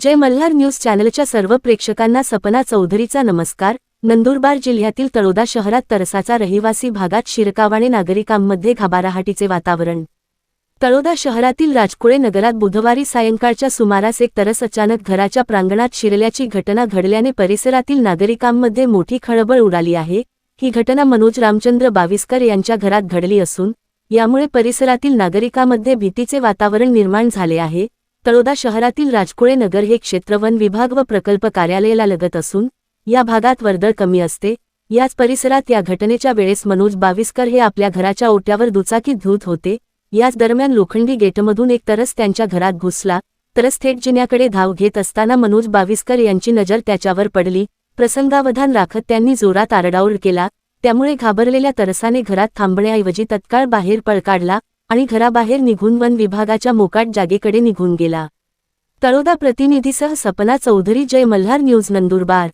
जय Malhar news चॅनलच्या सर्व प्रेक्षकांना सपना चौधरीचा नमस्कार. नंदुरबार जिल्ह्यातील तळोदा शहरात तरसाचा रहिवासी भागात शिरकावाणे नागरिकांमध्ये घाबाराहाटीचे वातावरण. तळोदा शहरातील राजकुळे नगरात बुधवारी सायंकाळच्या सुमारास एक तरस अचानक घराच्या प्रांगणात शिरल्याची घटना घडल्याने परिसरातील नागरिकांमध्ये मोठी खळबळ उडाली आहे. ही घटना मनोज रामचंद्र बाविस्कर यांच्या घरात घडली असून यामुळे परिसरातील नागरिकांमध्ये भीतीचे वातावरण निर्माण झाले आहे. तळोदा शहरातील राजकुळे नगर हे क्षेत्र वन विभाग व प्रकल्प कार्यालयाला लगत असून या भागात वर्दळ कमी असते. याच परिसरात या घटनेच्या वेळेस मनोज बाविस्कर हे आपल्या घराच्या ओट्यावर दुचाकीत धूत होते. याच दरम्यान लोखंडी गेटमधून एक तरस त्यांच्या घरात घुसला. तरस थेट जिन्याकडे धाव घेत असताना मनोज बाविस्कर यांची नजर त्याच्यावर पडली. प्रसंगावधान राखत त्यांनी जोरात आरडाओरड केला. त्यामुळे घाबरलेल्या तरसाने घरात थांबण्याऐवजी तत्काळ बाहेर पळ काढला. आणि घराबाहेर निघून वन विभागाच्या मोकाट जागेकडे निघून गेला. तळोदा प्रतिनिधीसह सपना चौधरी जय मल्हार न्यूज नंदुरबार.